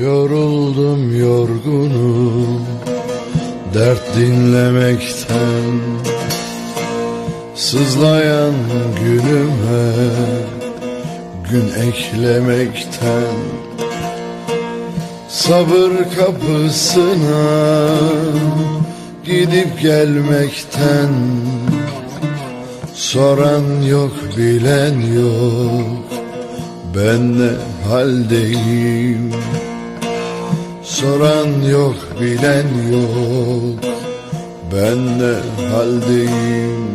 Yoruldum yorgunum Dert dinlemekten. Sızlayan günüme Gün eklemekten. Sabır kapısına Gidip gelmekten. Soran yok bilen yok Ben ne haldeyim Soran yok bilen yok. Ben ne haldeyim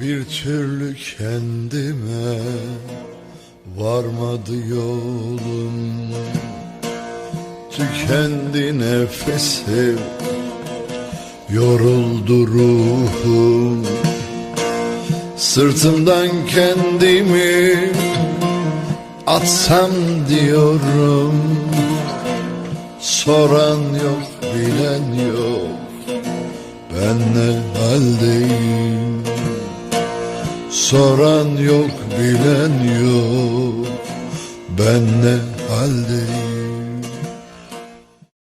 Bir türlü kendime varmadı yolum. Tükendi nefesim Yoruldu ruhum. Sırtımdan kendimi atsam diyorum. Soran yok bilen yok. Ben ne haldeyim Soran yok bilen yok. Ben ne haldeyim